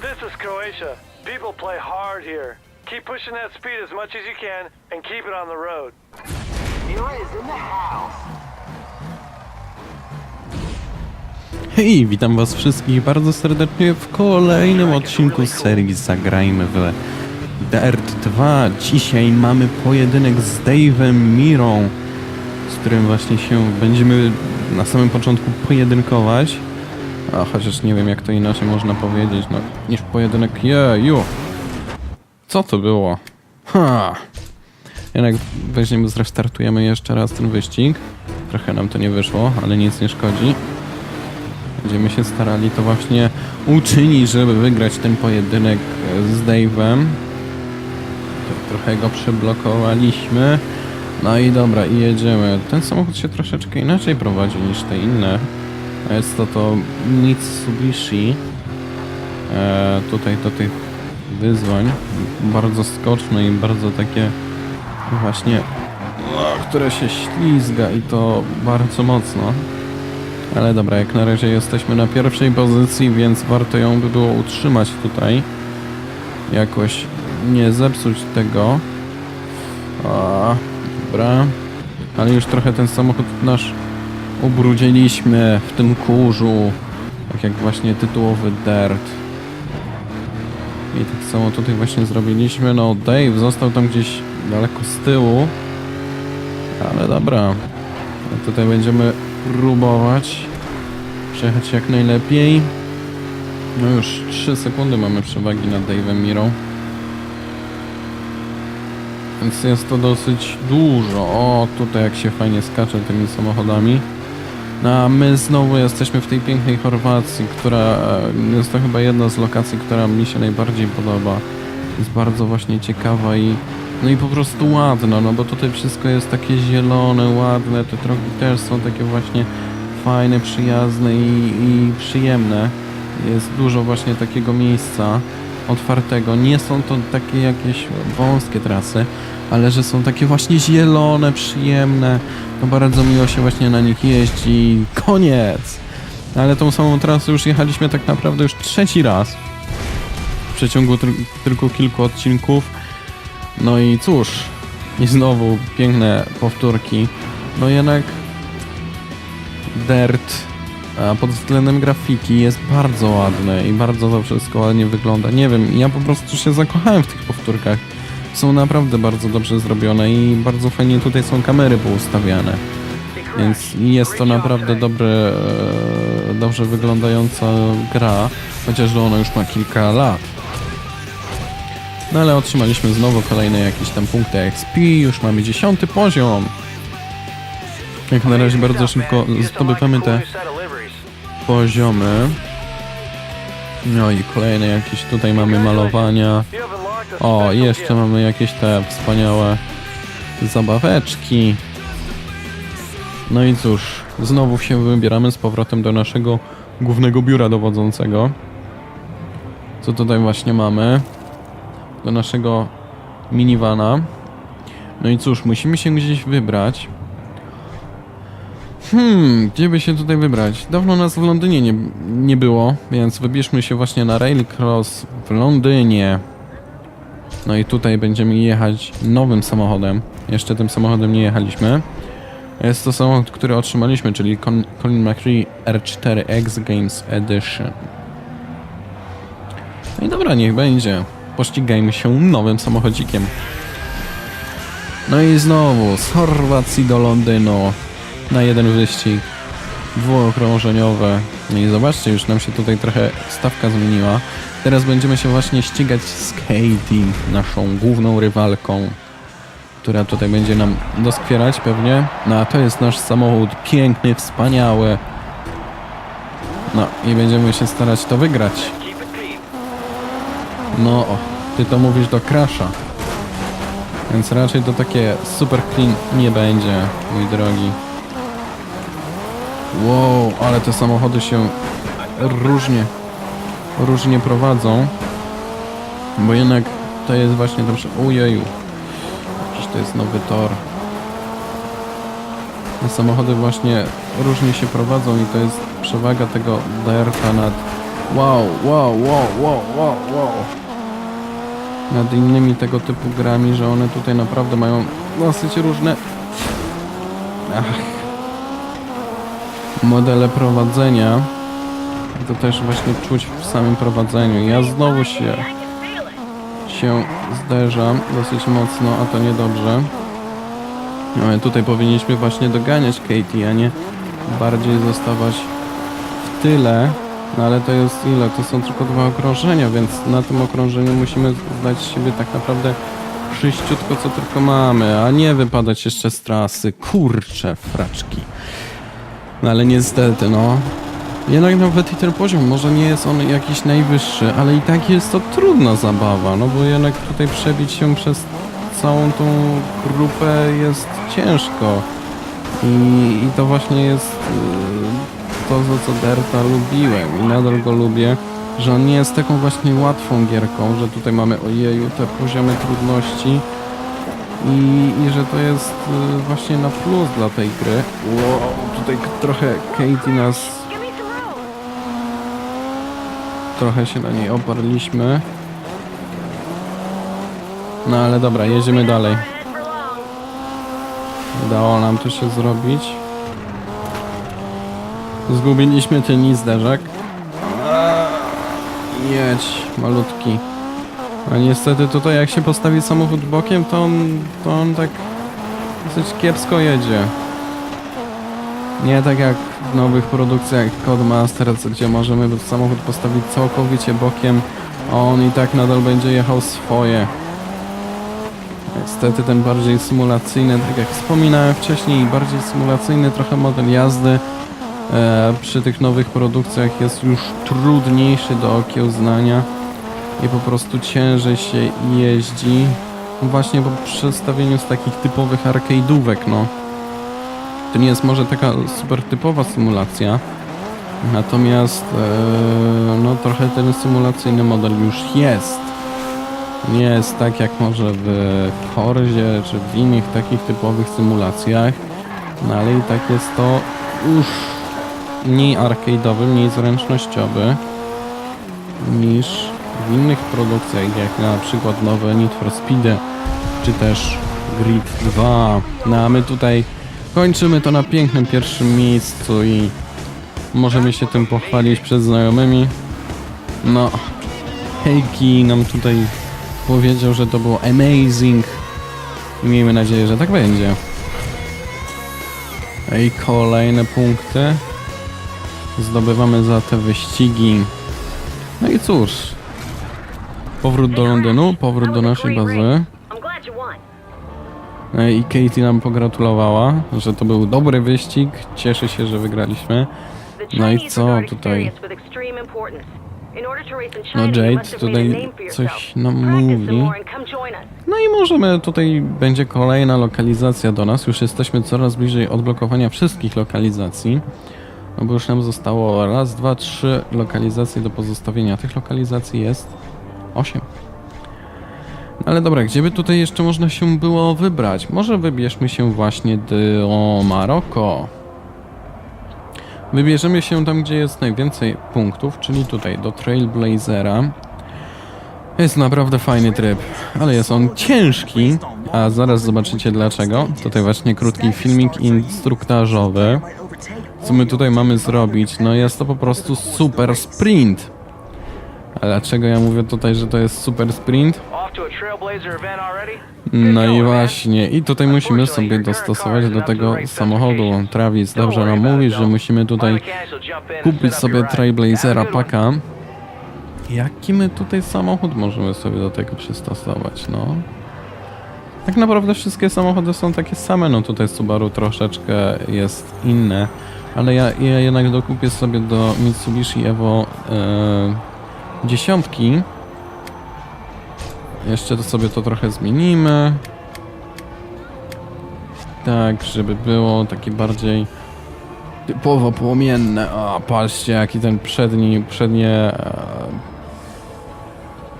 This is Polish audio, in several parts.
This is Croatia. People play hard here. Keep pushing that speed as much as you can and keep it on the road. Mira is in the house. Hej, witam was wszystkich bardzo serdecznie w kolejnym odcinku z serii Zagrajmy w Dirt 2. Dzisiaj mamy pojedynek z Dave'em Mirą, z którym właśnie się będziemy na samym początku pojedynkować. A chociaż nie wiem jak to inaczej można powiedzieć, no niż pojedynek jeju. Co to było? Ha! Jednak weźmiemy, zrestartujemy jeszcze raz ten wyścig. Trochę nam to nie wyszło, ale nic nie szkodzi. Będziemy się starali to właśnie uczynić, żeby wygrać ten pojedynek z Dave'em. Trochę go przyblokowaliśmy. No i dobra, i jedziemy. Ten samochód się troszeczkę inaczej prowadzi niż te inne. Jest to to Mitsubishi. E, tutaj do tych wyzwań. Bardzo skoczne i bardzo takie właśnie, które się ślizga i to bardzo mocno. Ale dobra, jak na razie jesteśmy na pierwszej pozycji, więc warto ją by było utrzymać tutaj. Jakoś nie zepsuć tego. A, dobra. Ale już trochę ten samochód nasz ubrudziliśmy w tym kurzu. Tak jak właśnie tytułowy Dirt. I tak samo tutaj właśnie zrobiliśmy. No, Dave został tam gdzieś daleko z tyłu. Ale dobra. No tutaj będziemy próbować przejechać jak najlepiej. No już 3 sekundy mamy przewagi nad Dave'em Mirą. Więc jest to dosyć dużo. O, tutaj jak się fajnie skacze tymi samochodami. No a my znowu jesteśmy w tej pięknej Chorwacji, która e, jest to chyba jedna z lokacji, która mi się najbardziej podoba. Jest bardzo właśnie ciekawa i no i po prostu ładna, no bo tutaj wszystko jest takie zielone, ładne, te drogi też są takie właśnie fajne, przyjazne i, i przyjemne. Jest dużo właśnie takiego miejsca otwartego. Nie są to takie jakieś wąskie trasy, ale że są takie właśnie zielone, przyjemne. To bardzo miło się właśnie na nich jeździ. Koniec! Ale tą samą trasę już jechaliśmy tak naprawdę już trzeci raz. W przeciągu tyl- tylko kilku odcinków. No i cóż, i znowu piękne powtórki. No jednak Dirt a pod względem grafiki jest bardzo ładne i bardzo to wszystko ładnie wygląda. Nie wiem, ja po prostu się zakochałem w tych powtórkach. Są naprawdę bardzo dobrze zrobione i bardzo fajnie tutaj są kamery poustawiane. Więc jest to naprawdę dobre, e, dobrze wyglądająca gra, chociaż ona już ma kilka lat. No ale otrzymaliśmy znowu kolejne jakieś tam punkty XP, już mamy dziesiąty poziom. Jak na razie bardzo szybko zdobywamy te poziomy. No i kolejne jakieś tutaj mamy malowania. O, jeszcze mamy jakieś te wspaniałe zabaweczki. No i cóż, znowu się wybieramy z powrotem do naszego głównego biura dowodzącego. Co tutaj właśnie mamy? Do naszego minivana. No i cóż, musimy się gdzieś wybrać. Hmm, gdzie by się tutaj wybrać? Dawno nas w Londynie nie, nie było, więc wybierzmy się właśnie na Railcross w Londynie. No i tutaj będziemy jechać nowym samochodem. Jeszcze tym samochodem nie jechaliśmy. Jest to samochód, który otrzymaliśmy, czyli Colin McRae R4X Games Edition. No i dobra, niech będzie. Pościgajmy się nowym samochodzikiem. No i znowu z Chorwacji do Londynu na jeden wyścig dwuokrążeniowe. I zobaczcie, już nam się tutaj trochę stawka zmieniła. Teraz będziemy się właśnie ścigać z Katie, naszą główną rywalką, która tutaj będzie nam doskwierać pewnie. No a to jest nasz samochód piękny, wspaniały. No i będziemy się starać to wygrać. No, ty to mówisz do Crasha. Więc raczej to takie super clean nie będzie, mój drogi. Wow, ale te samochody się różnie, różnie prowadzą. Bo jednak to jest właśnie dobrze. Ujeju. Jakiś to jest nowy tor. Te samochody właśnie różnie się prowadzą i to jest przewaga tego Dirta nad Wow, wow, wow, wow, wow, wow. Nad innymi tego typu grami, że one tutaj naprawdę mają dosyć różne Ach. Modele prowadzenia. To też właśnie czuć w samym prowadzeniu. Ja znowu się, się zderzam dosyć mocno, a to niedobrze. No, tutaj powinniśmy właśnie doganiać Katie, a nie bardziej zostawać w tyle. No ale to jest ile? To są tylko dwa okrążenia, więc na tym okrążeniu musimy zdać siebie tak naprawdę sześciutko co tylko mamy, a nie wypadać jeszcze z trasy. Kurcze fraczki. No ale niestety, no. Jednak nawet i ten poziom, może nie jest on jakiś najwyższy, ale i tak jest to trudna zabawa, no bo jednak tutaj przebić się przez całą tą grupę jest ciężko. I, i to właśnie jest y, to, za co Derta lubiłem i nadal go lubię, że on nie jest taką właśnie łatwą gierką, że tutaj mamy ojeju te poziomy trudności i, i że to jest y, właśnie na plus dla tej gry. Wow, tutaj trochę Katie nas trochę się na niej oparliśmy. No ale dobra, jedziemy dalej. Udało nam to się zrobić. Zgubiliśmy tylny zderzak. Jedź, malutki. A niestety tutaj jak się postawi samochód bokiem, to on, to on tak dosyć kiepsko jedzie. Nie tak jak w nowych produkcjach Codemasters, gdzie możemy samochód postawić całkowicie bokiem, a on i tak nadal będzie jechał swoje. Niestety ten bardziej symulacyjny, tak jak wspominałem wcześniej, bardziej symulacyjny trochę model jazdy e, przy tych nowych produkcjach jest już trudniejszy do okiełznania i po prostu ciężej się jeździ właśnie po przestawieniu z takich typowych arcade'ówek, no. To nie jest może taka super typowa symulacja, natomiast e, no trochę ten symulacyjny model już jest. Nie jest tak jak może w Forzie czy w innych takich typowych symulacjach, no ale i tak jest to już mniej arcade'owy, mniej zręcznościowy niż w innych produkcjach, jak na przykład nowe Need for Speed czy też Grid 2. No a my tutaj kończymy to na pięknym pierwszym miejscu i możemy się tym pochwalić przed znajomymi. No, Heiki nam tutaj powiedział, że to było amazing i miejmy nadzieję, że tak będzie. I kolejne punkty zdobywamy za te wyścigi. No i cóż, powrót do Londynu, powrót do naszej bazy. No I Katie nam pogratulowała, że to był dobry wyścig. Cieszę się, że wygraliśmy. No i co tutaj? No Jade tutaj coś nam mówi. No i możemy, tutaj będzie kolejna lokalizacja do nas. Już jesteśmy coraz bliżej odblokowania wszystkich lokalizacji. No bo już nam zostało raz, dwa, trzy lokalizacje do pozostawienia. Tych lokalizacji jest osiem. No Ale dobra, gdzie by tutaj jeszcze można się było wybrać? Może wybierzmy się właśnie do Maroko. Wybierzemy się tam, gdzie jest najwięcej punktów, czyli tutaj do Trailblazera. Jest naprawdę fajny tryb, ale jest on ciężki, a zaraz zobaczycie dlaczego. Tutaj właśnie krótki filmik instruktażowy. Co my tutaj mamy zrobić? No jest to po prostu super sprint. A dlaczego ja mówię tutaj, że to jest super sprint? No i właśnie, i tutaj musimy sobie dostosować do tego samochodu. Travis dobrze nam mówi, że musimy tutaj kupić sobie Trailblazera paka. Jaki my tutaj samochód możemy sobie do tego przystosować, no? Tak naprawdę wszystkie samochody są takie same, no tutaj Subaru troszeczkę jest inne, ale ja, ja jednak dokupię sobie do Mitsubishi Evo e, dziesiątki. Jeszcze to sobie to trochę zmienimy. Tak, żeby było takie bardziej typowo płomienne. A patrzcie, jaki ten przedni, przednie, e,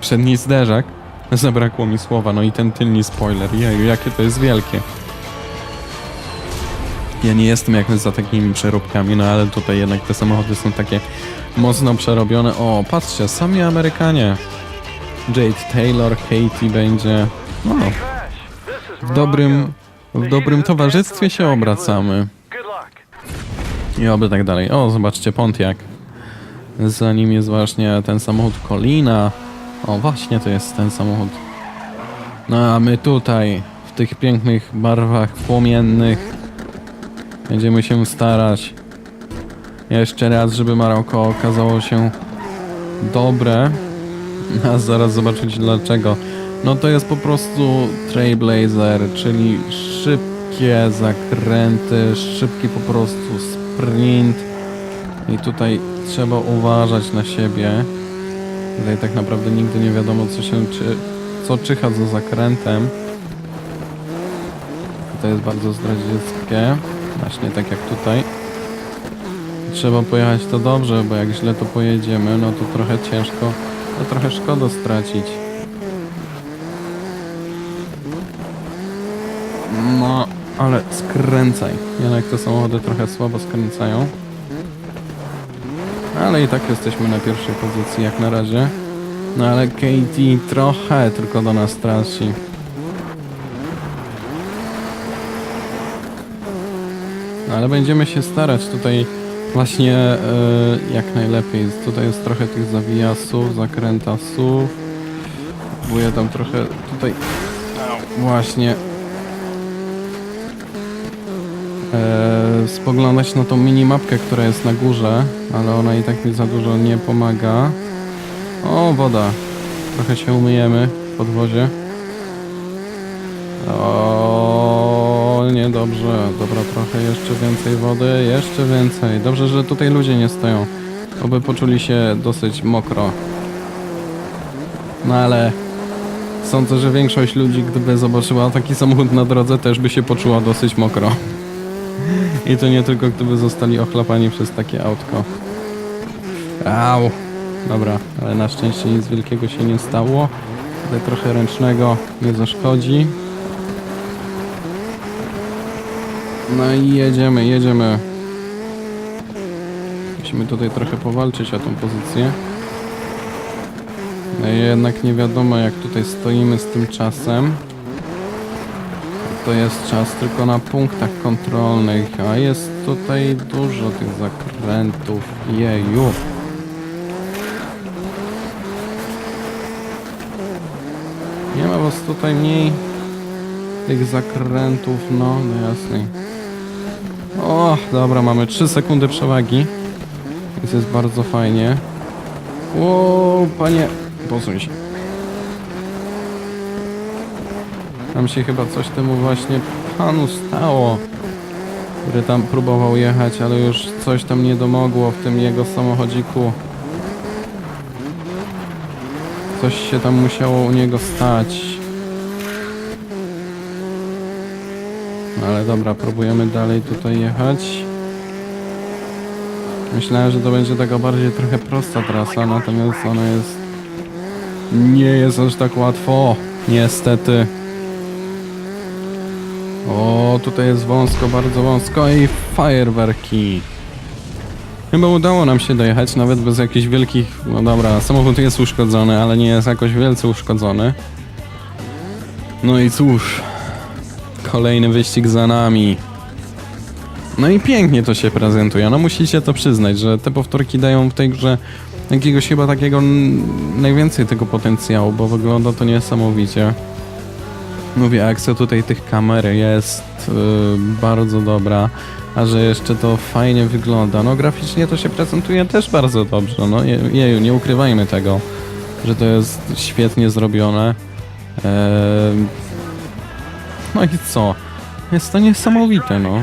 przedni zderzak. Zabrakło mi słowa, no i ten tylny spoiler. Jeju, jakie to jest wielkie. Ja nie jestem jak za takimi przeróbkami, no ale tutaj jednak te samochody są takie mocno przerobione. O, patrzcie, sami Amerykanie. Jade Taylor, Katie będzie. No, w dobrym, w dobrym towarzystwie się obracamy. I oby tak dalej. O, zobaczcie, Pontiac. Za nim jest właśnie ten samochód Colina. O, właśnie to jest ten samochód. No a my tutaj, w tych pięknych barwach płomiennych, będziemy się starać. Jeszcze raz, żeby Maroko okazało się dobre. A zaraz zobaczyć dlaczego. No to jest po prostu Trailblazer, czyli szybkie zakręty, szybki po prostu sprint. I tutaj trzeba uważać na siebie. Tutaj tak naprawdę nigdy nie wiadomo co się czy, co czyha za zakrętem. To jest bardzo zdradzieckie. Właśnie tak jak tutaj. Trzeba pojechać to dobrze, bo jak źle to pojedziemy, no to trochę ciężko, no trochę szkoda stracić. No, ale skręcaj. Jednak te samochody trochę słabo skręcają. Ale i tak jesteśmy na pierwszej pozycji jak na razie. No ale Katie trochę tylko do nas traci. Ale będziemy się starać tutaj właśnie e, jak najlepiej. Tutaj jest trochę tych zawijasów, zakrętasów. Próbuję tam trochę tutaj właśnie e, spoglądać na tą minimapkę, która jest na górze, ale ona i tak mi za dużo nie pomaga. O, woda. Trochę się umyjemy w podwozie. O, niedobrze. Dobra, trochę jeszcze więcej wody, jeszcze więcej. Dobrze, że tutaj ludzie nie stoją. Oby poczuli się dosyć mokro. No ale sądzę, że większość ludzi, gdyby zobaczyła taki samochód na drodze, też by się poczuła dosyć mokro. I to nie tylko gdyby zostali ochlapani przez takie autko. Au. Dobra, ale na szczęście nic wielkiego się nie stało. Tutaj trochę ręcznego nie zaszkodzi. No i jedziemy, jedziemy. Musimy tutaj trochę powalczyć o tą pozycję. No jednak nie wiadomo jak tutaj stoimy z tym czasem. To jest czas tylko na punktach kontrolnych, a jest tutaj dużo tych zakrętów. Jeju. Nie ma was tutaj mniej tych zakrętów, no, no jasne. O, dobra, mamy 3 sekundy przewagi. Więc jest bardzo fajnie. O, panie, posuń się. Tam się chyba coś temu właśnie panu stało, który tam próbował jechać, ale już coś tam nie domogło w tym jego samochodziku. Coś się tam musiało u niego stać. No ale dobra, próbujemy dalej tutaj jechać. Myślałem, że to będzie taka bardziej trochę prosta trasa, natomiast ona jest... Nie jest aż tak łatwo, niestety. O, tutaj jest wąsko, bardzo wąsko i fajerwerki. Chyba udało nam się dojechać, nawet bez jakichś wielkich... No dobra, samochód jest uszkodzony, ale nie jest jakoś wielce uszkodzony. No i cóż, kolejny wyścig za nami. No i pięknie to się prezentuje, no musicie to przyznać, że te powtórki dają w tej grze jakiegoś chyba takiego najwięcej tego potencjału, bo wygląda to niesamowicie. Mówię, akcja tutaj tych kamer jest y, bardzo dobra, a że jeszcze to fajnie wygląda. No graficznie to się prezentuje też bardzo dobrze, no je- jeju, nie ukrywajmy tego, że to jest świetnie zrobione. Ehm, no i co? Jest to niesamowite, no.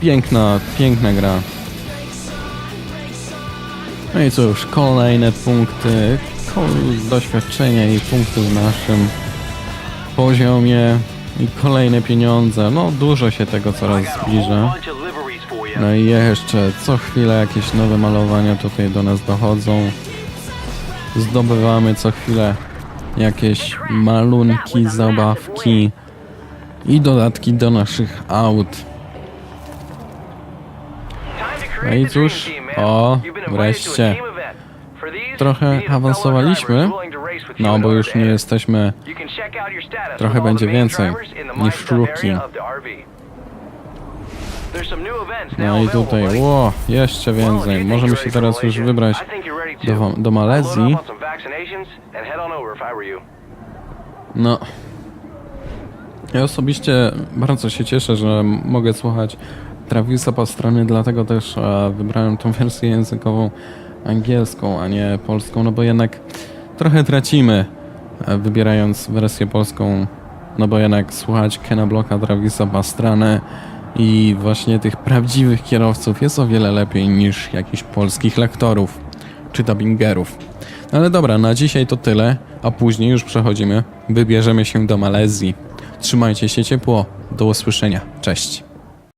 Piękna, piękna gra. No i cóż, kolejne punkty, doświadczenia i punkty w naszym poziomie i kolejne pieniądze. No dużo się tego coraz zbliża. No i jeszcze co chwilę jakieś nowe malowania tutaj do nas dochodzą. Zdobywamy co chwilę jakieś malunki, zabawki i dodatki do naszych aut. No i cóż. O, wreszcie. Trochę awansowaliśmy. No, bo już nie jesteśmy Trochę będzie więcej niż sztuki. No i tutaj, ło, jeszcze więcej. Możemy się teraz już wybrać do, do Malezji. Vaccinations and head on over if I were you. No. Ja osobiście bardzo się cieszę, że mogę słuchać Travisa Pastrany, dlatego też e, wybrałem tą wersję językową angielską, a nie polską, no bo jednak trochę tracimy e, wybierając wersję polską, no bo jednak słuchać Kena Blocka, Travisa Pastrany i właśnie tych prawdziwych kierowców jest o wiele lepiej niż jakichś polskich lektorów czy dubbingerów. No Ale dobra, na dzisiaj to tyle, a później już przechodzimy, wybierzemy się do Malezji. Trzymajcie się ciepło, do usłyszenia, cześć.